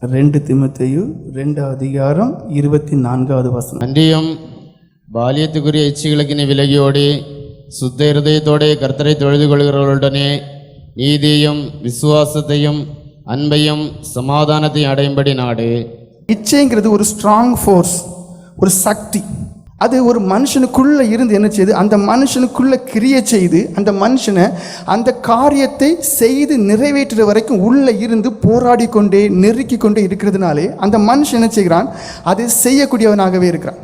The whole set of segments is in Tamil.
ரெண்டு திமுத்தையு ரெண்டு அதிகாரம் இருபத்தி நான்காவது வசனம். அன்றியும் பாலியத்துக்குரிய இச்சைகளுக்கினை விலகியோடி சுத்த இருதயத்தோடே கர்த்தரை தொழுது கொள்கிறவர்களுடனே நீதியையும் விசுவாசத்தையும் அன்பையும் சமாதானத்தையும் அடையும்படி நாடு. இச்சைங்கிறது ஒரு ஸ்ட்ராங் ஃபோர்ஸ் ஒரு சக்தி. அது ஒரு மனுஷனுக்குள்ளே இருந்து என்ன செய்யுது அந்த மனுஷனுக்குள்ளே கிரிய செய்து அந்த மனுஷனை அந்த காரியத்தை செய்து நிறைவேற்றுற வரைக்கும் உள்ளே இருந்து போராடி கொண்டே நெருக்கி கொண்டே இருக்கிறதுனாலே அந்த மனுஷன் என்ன செய்கிறான்? அதை செய்யக்கூடியவனாகவே இருக்கிறான்.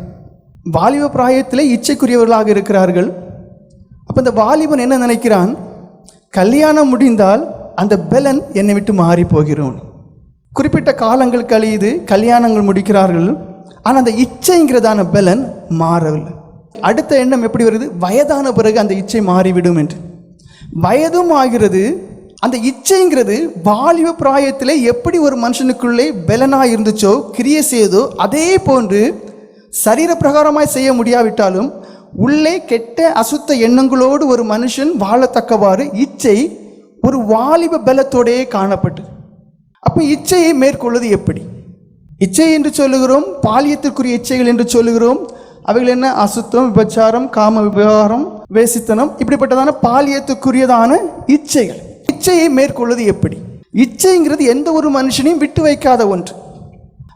வாலிப பிராயத்தில் இச்சைக்குரியவர்களாக இருக்கிறார்கள். அப்போ இந்த வாலிபன் என்ன நினைக்கிறான்? கல்யாணம் முடிந்தால் அந்த பெலன் என்னை விட்டு மாறி போகிறோம். குறிப்பிட்ட காலங்கள் கழியுது கல்யாணங்கள் முடிக்கிறார்கள். ஆனால் அந்த இச்சைங்கிறதான பலன் மாறவில்லை. அடுத்த எண்ணம் எப்படி வருது? வயதான பிறகு அந்த இச்சை மாறிவிடும் என்று. வயதும் ஆகிறது. அந்த இச்சைங்கிறது வாலிப பிராயத்தில் எப்படி ஒரு மனுஷனுக்குள்ளே பலனாக இருந்துச்சோ கிரியை செய்தோ அதே போன்று சரீர பிரகாரமாய் செய்ய முடியாவிட்டாலும் உள்ளே கெட்ட அசுத்த எண்ணங்களோடு ஒரு மனுஷன் வாழத்தக்கவாறு இச்சை ஒரு வாலிப பலத்தோடையே காணப்பட்டு அப்போ இச்சையை மேற்கொள்வது எப்படி? இச்சை என்று சொல்லுகிறோம் பாலியத்திற்குரிய இச்சைகள் என்று சொல்லுகிறோம். அவைகள் என்ன? அசுத்தம் விபச்சாரம் காம விவகாரம் வேசித்தனம் இப்படிப்பட்டதான பாலியத்துக்குரியதான இச்சைகள். இச்சையை மேற்கொள்வது எப்படி? இச்சைங்கிறது எந்த ஒரு மனுஷனையும் விட்டு வைக்காத ஒன்று.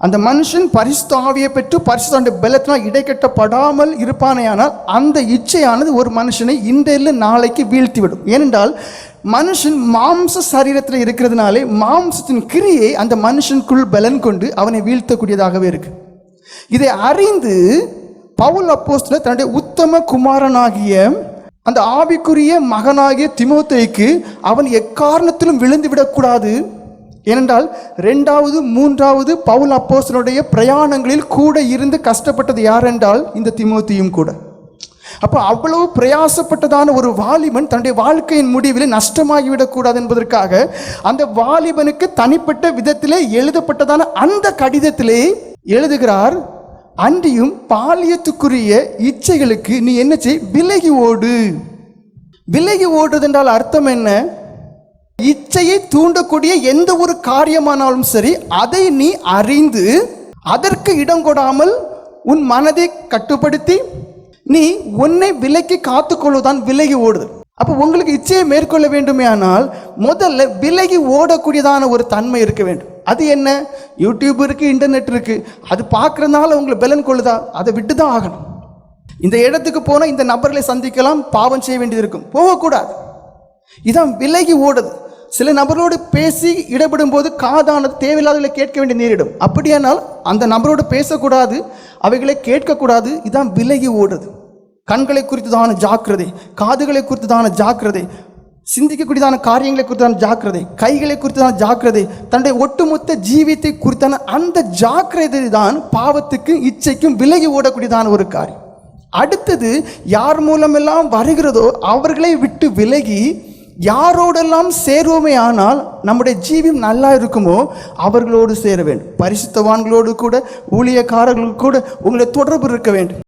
அந்த மனுஷன் பரிசுத்த ஆவியை பெற்று பரிசுத்த பலத்தினால் இடைக்கட்டப்படாமல் இருப்பானேயானால் அந்த இச்சையானது ஒரு மனுஷனை இன்றையில் நாளைக்கு வீழ்த்திவிடும். ஏனென்றால் மனுஷன் மாம்ச சரீரத்தில் இருக்கிறதுனாலே மாம்சத்தின் கிரியை அந்த மனுஷனுக்குள் பலன் கொண்டு அவனை வீழ்த்தக்கூடியதாகவே இருக்கு. இதை அறிந்து பவுல் அப்போஸ்தில் தன்னுடைய உத்தம குமாரனாகிய அந்த ஆவிக்குரிய மகனாகிய திமுத்தைக்கு அவன் எக்காரணத்திலும் விழுந்து விடக்கூடாது ஏனென்றால் ரெண்டாவது மூன்றாவது பவுல் அப்போசனுடைய பிரயாணங்களில் கூட இருந்து கஷ்டப்பட்டது யாரென்றால் இந்த திமுத்தியும் கூட. அப்போ அவ்வளவு பிரயாசப்பட்டதான ஒரு வாலிபன் தன்னுடைய வாழ்க்கையின் முடிவில் நஷ்டமாகிவிடக்கூடாது என்பதற்காக அந்த வாலிபனுக்கு தனிப்பட்ட விதத்திலே எழுதப்பட்டதான அந்த கடிதத்திலே எழுதுகிறார் அன்றியும் பாலியத்துக்குரிய இச்சைகளுக்கு நீ என்ன செய்? விலகி ஓடு. விலகி ஓடுறது என்றால் அர்த்தம் என்ன? இச்சையை தூண்டக்கூடிய எந்த ஒரு காரியமானாலும் சரி அதை நீ அறிந்து அதற்கு இடம் கொடாமல் உன் மனதை கட்டுப்படுத்தி நீ உன்னை விலக்கி காத்துக்கொள்வதுதான் விலகி ஓடுதல் அப்போ உங்களுக்கு இச்சையை மேற்கொள்ள வேண்டுமே ஆனால் முதல்ல விலகி ஓடக்கூடியதான ஒரு தன்மை இருக்க வேண்டும். அது என்ன? யூடியூப் இருக்குது இன்டர்நெட் இருக்குது அது பார்க்குறதுனால உங்களை பலன் கொள்ளுதா? அதை விட்டு தான் ஆகணும். இந்த இடத்துக்கு போனால் இந்த நபர்களை சந்திக்கலாம் பாவம் செய்ய வேண்டியது இருக்கும். போகக்கூடாது. இதான் விலகி ஓடுது. சில நபரோடு பேசி இடப்படும் போது காதானது தேவையில்லாதவர்களை கேட்க வேண்டிய நேரிடும். அப்படியானால் அந்த நபரோடு பேசக்கூடாது அவைகளை கேட்கக்கூடாது இதான் விலகி ஓடுது. கண்களை குறித்ததான ஜாக்கிரதை காதுகளை குறித்ததான ஜாக்கிரதை சிந்திக்கக்கூடியதான காரியங்களை குறித்தான ஜாக்கிரதை கைகளை குறித்ததான ஜாக்கிரதை தன்னுடைய ஒட்டுமொத்த ஜீவியத்தை குறித்தான அந்த ஜாக்கிரதை தான் பாவத்துக்கும் இச்சைக்கும் விலகி ஓடக்கூடியதான ஒரு காரியம். அடுத்தது யார் மூலமெல்லாம் வருகிறதோ அவர்களை விட்டு விலகி யாரோடெல்லாம் சேருவோமே ஆனால் நம்முடைய ஜீவியம் நல்லா இருக்குமோ அவர்களோடு சேர வேண்டும். பரிசுத்தவான்களோடு கூட ஊழியக்காரர்களுக்கு கூட உங்களை தொடர்பு இருக்க வேண்டும்.